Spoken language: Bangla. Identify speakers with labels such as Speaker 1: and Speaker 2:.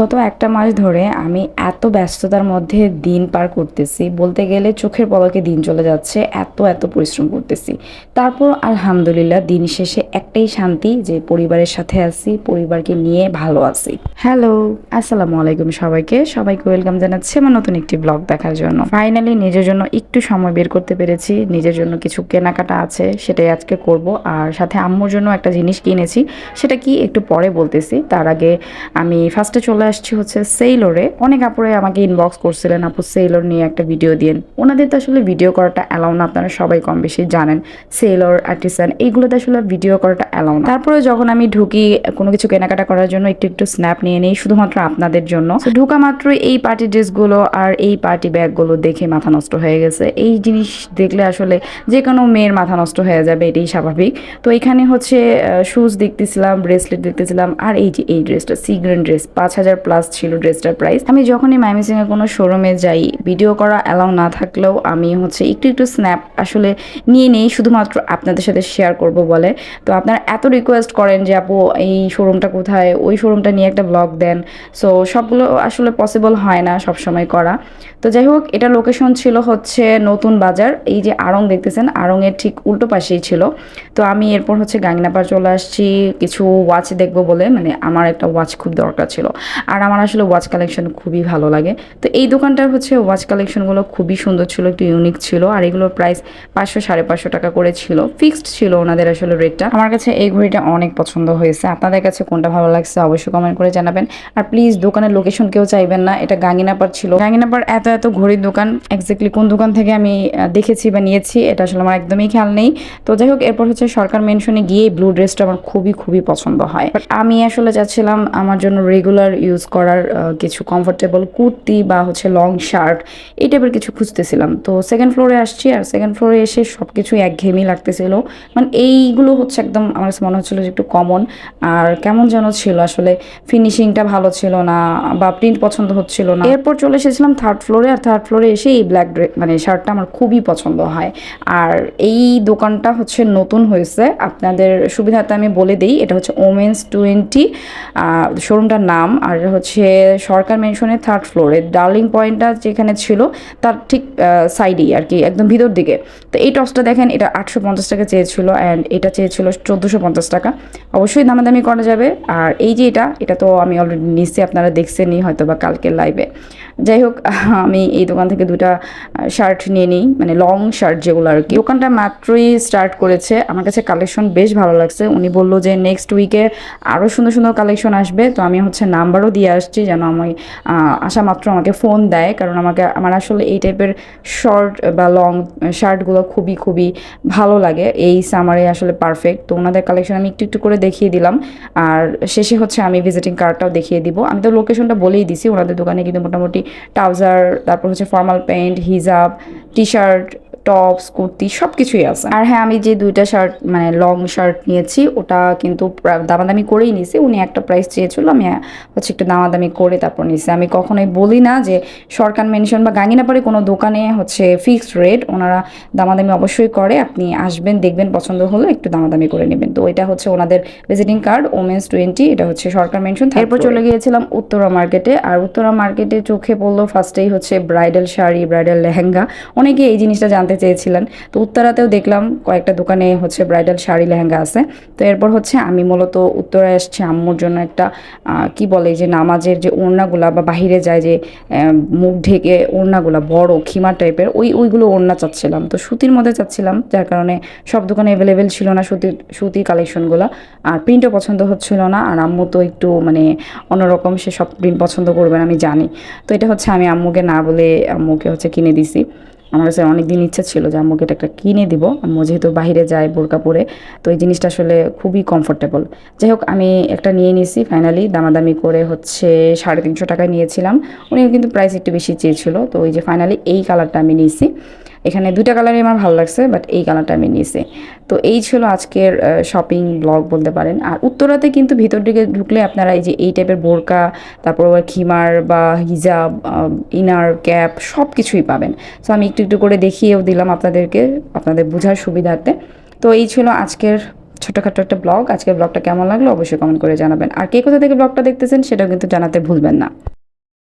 Speaker 1: গত একটা মাস ধরে আমি এত ব্যস্ততার মধ্যে দিন পার করতেছি। বলতে গেলে চোখের পলকে দিন চলে যাচ্ছে, এত এত পরিশ্রম করতেছি। তারপর আলহামদুলিল্লাহ দিন শেষে একটাই শান্তি যে পরিবারের সাথে আছি, পরিবারকে নিয়ে ভালো আছি। হ্যালো, আসসালামু আলাইকুম সবাইকে। সবাইকে ওয়েলকাম জানাচ্ছি আমার নতুন একটি ব্লগ দেখার জন্য। ফাইনালি নিজের জন্য একটু সময় বের করতে পেরেছি। নিজের জন্য কিছু কেনাকাটা আছে, সেটাই আজকে করব। আর সাথে আম্মুর জন্য একটা জিনিস কিনেছি, সেটা কি একটু পরে বলতেছি। তার আগে আমি ফার্স্টে চলে আসছি হচ্ছে সেইলোরে অনেক আপুরে আমাকে ইনবক্স করছিলেন, আপু সেইলোর নিয়ে একটা ভিডিও দিন ওনাদের তো আসলে ভিডিও করাটা অ্যালাউ না, আপনারা সবাই কম বেশি জানেন। সেইলোর আর্টিসান এইগুলোতে আসলে ভিডিও করাটা অ্যালাউ না। তারপরে যখন আমি ঢুকি, কোনো কিছু কেনাকাটা করার জন্য একটু একটু স্ন্যাপ নিয়ে নিই, শুধুমাত্র আপনাদের জন্য। ঢুকা মাত্রই এই পার্টি ড্রেসগুলো আর এই পার্টি ব্যাগগুলো দেখে মাথা নষ্ট হয়ে গেছে। এই জিনিস দেখলে আসলে যে কোনো মেয়ের মাথা নষ্ট হয়ে যাবে, এটাই স্বাভাবিক। তো এখানে হচ্ছে শুজ দেখতেছিলাম ব্রেসলেট দেখতেছিলাম, আর এই যে এই ড্রেসটা সিগ্রেন ড্রেস পাঁচ হাজার প্লাস ছিল ড্রেসটার প্রাইস। আমি যখনই মাইমিসিং এর কোনো শোরুমে যাই, ভিডিও করা অ্যালাউ না থাকলেও আমি হচ্ছে একটু একটু স্ন্যাপ আসলে নিয়ে নেই শুধুমাত্র আপনাদের সাথে শেয়ার করব বলে। তো আপনারা এত রিকোয়েস্ট করেন যে, আপু, এই শোরুমটা কোথায়? ওই শোরুমটা নিয়ে একটা ব্লগ দেন। সো সবগুলো আসলে পসিবল হয় না সব সময় করা। তো যাই হোক, এটা লোকেশন ছিল হচ্ছে নতুন বাজার। এই যে আড়ং দেখতেছেন, আড়ংয়ের ঠিক উল্টো পাশেই ছিল। তো আমি এরপর হচ্ছে গাঙ্গিনাপাড় চলে আসছি। কিছু ওয়াচ দেখব বলে মানে আমার একটা ওয়াচ খুব দরকার ছিল। আর আমার আসলে ওয়াচ কালেকশন খুবই ভালো লাগে। তো এই দোকানটার হচ্ছে ওয়াচ কালেকশনগুলো খুবই সুন্দর ছিল, একটু ইউনিক ছিল আর এগুলোর প্রাইস পাঁচশো সাড়ে পাঁচশো টাকা করে ছিল। ফিক্সড ছিল ওনাদের আসলে রেটটা আমার কাছে এই ঘড়িটা অনেক পছন্দ হয়েছে। আপনাদের কাছে কোনটা ভালো লাগছে অবশ্যই কমেন্ট করে জানাবেন। আর প্লিজ দোকানের লোকেশন কেউ চাইবেন না, এটা গাঙ্গিনাপার ছিল। গাঙ্গিনাপার এত এত ঘড়ির দোকান এক্স্যাক্টলি কোন দোকান থেকে আমি দেখেছি বা নিয়েছি, এটা আসলে আমার একদমই খেয়াল নেই। তো যাই হোক, এরপর হচ্ছে সরকার মেনশনে গিয়ে ব্লু ড্রেসটা আমার খুবই খুবই পছন্দ হয়। আমি আসলে চাচ্ছিলাম আমার জন্য রেগুলার ইউজ করার কিছু কমফোর্টেবল কুর্তি বা হচ্ছে লং শার্ট এই টাইপের কিছু খুঁজতেছিলাম। তো সেকেন্ড ফ্লোরে আসছি আর সেকেন্ড ফ্লোরে এসে সব কিছু একঘেয়েমি লাগতেছিল। মানে এইগুলো হচ্ছে একদম আমার কাছে মনে হচ্ছিল যে একটু কমন আর কেমন যেন ছিল আসলে ফিনিশিংটা ভালো ছিল না বা প্রিন্ট পছন্দ হচ্ছিল না। এরপর চলে এসেছিলাম থার্ড ফ্লোরে আর থার্ড ফ্লোরে এসে এই ব্ল্যাক মানে শার্টটা আমার খুবই পছন্দ হয়। আর এই দোকানটা হচ্ছে নতুন হয়েছে। আপনাদের সুবিধাতে আমি বলে দিই, এটা হচ্ছে ওমেন্স টোয়েন্টি শোরুমটার নাম। আর হচ্ছে সরকার মেনশনের থার্ড ফ্লোরে ডার্লিং পয়েন্টটা যেখানে ছিল, তার ঠিক সাইডেই আর কি, একদম ভিতর দিকে। তো এই টপসটা দেখেন, এটা আটশো পঞ্চাশ টাকা চেয়েছিল অ্যান্ড এটা চেয়েছিল চোদ্দোশো পঞ্চাশ টাকা। অবশ্যই দামাদামি করা যাবে। আর এই যে এটা এটা তো আমি অলরেডি নিচ্ছি, আপনারা দেখছেনই হয়তো বা কালকের লাইভে যাই হোক আমি এই দোকান থেকে দুটা শার্ট নিয়ে নিই মানে লং শার্ট যেগুলো আর কি। দোকানটা মাত্রই স্টার্ট করেছে। আমার কাছে কালেকশন বেশ ভালো লাগছে। উনি বলল যে নেক্সট উইকে আরও সুন্দর সুন্দর কালেকশন আসবে। তো আমি হচ্ছে নাম্বারও দিয়ে আসছি যেন আমি আসা মাত্র আমাকে ফোন দেয়। কারণ আমাকে, আমার আসলে এই টাইপের শর্ট বা লং শার্টগুলো খুবই খুবই ভালো লাগে। এই সামারে আসলে পারফেক্ট তো ওনাদের কালেকশন আমি একটু একটু করে দেখিয়ে দিলাম। আর শেষে হচ্ছে আমি ভিজিটিং কার্ডটাও দেখিয়ে দিব। আমি তো লোকেশনটা বলেই দিছি। ওনাদের দোকানে কিন্তু মোটামুটি ট্রাউজার তারপর হচ্ছে ফর্মাল প্যান্ট হিজাব টি শার্ট টপস, কুর্তি সব কিছুই আছে। আর হ্যাঁ আমি যে দুইটা শার্ট মানে লং শার্ট নিয়েছি, ওটা কিন্তু দামাদামি করেই নিছি উনি একটা প্রাইস চেয়েছিল, আমি হচ্ছে একটু দামাদামি করে তারপর নিছি আমি কখনোই বলি না যে সরকার মেনশন বা গাঙ্গিনাপাড়ে কোনো দোকানে হচ্ছে ফিক্সড রেট ওনারা দামাদামি অবশ্যই করে। আপনি আসবেন, দেখবেন, পছন্দ হলে একটু দামাদামি করে নেবেন। তো এটা হচ্ছে ওনাদের ভিজিটিং কার্ড ওমেন্স টোয়েন্টি এটা হচ্ছে সরকার মেনশন এরপর চলে গিয়েছিলাম উত্তরা মার্কেটে আর উত্তরা মার্কেটে চোখে পড়ল ফার্স্টেই হচ্ছে ব্রাইডাল শাড়ি ব্রাইডাল লেহেঙ্গা। অনেকে এই জিনিসটা জানতে চেয়েছিলেন। তো উত্তরাতেও দেখলাম কয়েকটা দোকানে হচ্ছে ব্রাইডাল শাড়ি লেহেঙ্গা আছে। তো এরপর হচ্ছে আমি মূলত উত্তরায় আসছি আম্মুর জন্য একটা কি বলে যে নামাজের যে ওড়নাগুলা বা বাহিরে যায় যে মুখ ঢেকে ওড়নাগুলা বড় খিমা টাইপের, ওই, ওইগুলো ওড়না চাচ্ছিলাম। তো সুতির মধ্যে চাচ্ছিলাম, যার কারণে সব দোকানে অ্যাভেলেবেল ছিল না সুতির সুতির কালেকশনগুলো আর প্রিন্টও পছন্দ হচ্ছিল না, আর আম্মু তো একটু মানে অন্যরকম, সে সব প্রিন্ট পছন্দ করবেন আমি জানি। তো এটা হচ্ছে আমি আম্মুকে না বলে আম্মুকে হচ্ছে কিনে দিছি। আমার কাছে অনেকদিন ইচ্ছা ছিল যে আম্মুকে এটা একটা কিনে দিব। আম্মু যেহেতু বাহিরে যায় বোরকা পরে তো এই জিনিসটা আসলে খুবই কমফোর্টেবল যাই হোক, আমি একটা নিয়ে নিয়েছি ফাইনালি দামাদামি করে হচ্ছে সাড়ে তিনশো টাকায় নিয়েছিলাম। উনি কিন্তু প্রাইস একটু বেশি চেয়েছিল, তো ওই যে ফাইনালি এই কালারটা আমি নিয়েছি। এখানে দুইটা কালারই আমার ভালো লাগছে বাট এই কালারটা আমি নিয়েছি। তো এই ছিল আজকের শপিং ব্লগ বলতে পারেন। আর উত্তরাতে কিন্তু ভিতর দিকে ঢুকলে আপনারা এই যে এই টাইপের বোরকা, তারপর খিমার বা হিজাব ইনার ক্যাপ সব কিছুই পাবেন। সো আমি একটু একটু করে দেখিয়েও দিলাম আপনাদেরকে, আপনাদের বোঝার সুবিধার্থে। তো এই ছিল আজকের ছোটোখাটো একটা ব্লগ আজকের ব্লগটা কেমন লাগল অবশ্যই কমেন্ট করে জানাবেন। আর কে কোথা থেকে ব্লগটা দেখতেছেন সেটাও কিন্তু জানাতে ভুলবেন না।